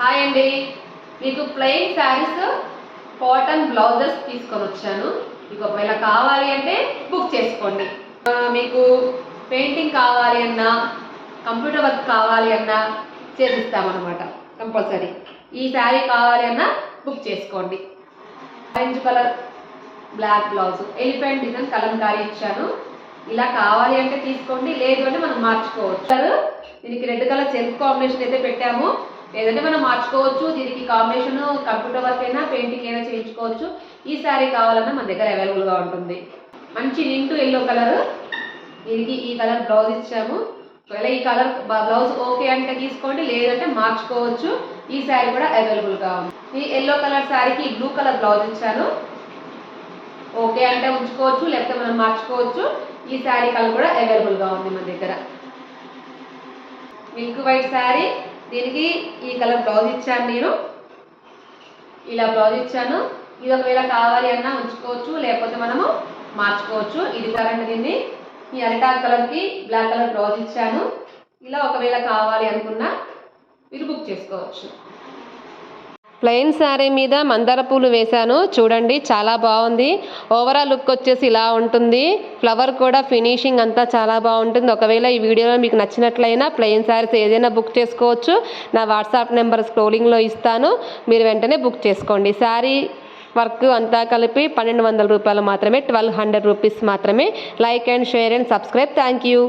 Hi అండి మీకు plain saris cotton blouses తీసుకొని వచ్చాను. మీకు ఒకవేళ కావాలి అంటే బుక్ చేసుకోండి. మీకు పెయింటింగ్ కావాలి అన్నా కంప్యూటర్ వర్క్ కావాలి అన్నా చేసిస్తామన్నమాట కంపల్సరీ ఈ శారీ కావాలి అన్నా బుక్ చేసుకోండి. Orange colour black blouse elephant design Kalamkari ఇచ్చాను. ఇలా కావాలి అంటే తీసుకోండి లేదు అంటే మనం మార్చుకోవచ్చు. దీనికి రెడ్ కలర్ సెల్ఫ్ కాంబినేషన్ అయితే పెట్టాము. లేదంటే మనం మార్చుకోవచ్చు దీనికి కాంబినేషన్ కంప్యూటర్ వర్క్ అయినా పెయింటింగ్ అయినా చేయించుకోవచ్చు. ఈ శారీ కావాలన్నా మన దగ్గర అవైలబుల్గా ఉంటుంది. మంచి నింటు ఎల్లో కలర్ దీనికి ఈ కలర్ బ్లౌజ్ ఇచ్చాము. ఒకవేళ ఈ కలర్ బ్లౌజ్ ఓకే అంటే తీసుకోండి లేదంటే మార్చుకోవచ్చు. ఈ శారీ కూడా అవైలబుల్గా ఉంది. ఈ ఎల్లో కలర్ శారీకి బ్లూ కలర్ బ్లౌజ్ ఇచ్చాను. ఓకే అంటే ఉంచుకోవచ్చు లేకపోతే మనం మార్చుకోవచ్చు. ఈ శారీ కలర్ కూడా అవైలబుల్గా ఉంది మన దగ్గర. మిల్క్ వైట్ శారీ దీనికి ఈ కలర్ బ్లౌజ్ ఇచ్చాను నేను. ఇలా బ్లౌజ్ ఇచ్చాను. ఇది ఒకవేళ కావాలి అన్నా ఉంచుకోవచ్చు లేకపోతే మనము మార్చుకోవచ్చు. ఇది కరెంట్ దీన్ని ఈ అరిటాక్ కలర్కి బ్లాక్ కలర్ బ్లౌజ్ ఇచ్చాను. ఇలా ఒకవేళ కావాలి అనుకున్నా మీరు బుక్ చేసుకోవచ్చు. ప్లెయిన్ శారీ మీద మందార పూలు వేశాను. చూడండి చాలా బాగుంది. ఓవరాల్ లుక్ వచ్చేసి ఇలా ఉంటుంది. ఫ్లవర్ కూడా ఫినిషింగ్ అంతా చాలా బాగుంటుంది. ఒకవేళ ఈ వీడియోలో మీకు నచ్చినట్లయినా ప్లెయిన్ శారీస్ ఏదైనా బుక్ చేసుకోవచ్చు. నా వాట్సాప్ నెంబర్ స్క్రోలింగ్లో ఇస్తాను. మీరు వెంటనే బుక్ చేసుకోండి. శారీ వర్క్ అంతా కలిపి పన్నెండు వందల రూపాయలు మాత్రమే ట్వెల్వ్ హండ్రెడ్ రూపీస్ మాత్రమే. Like and share and subscribe thank you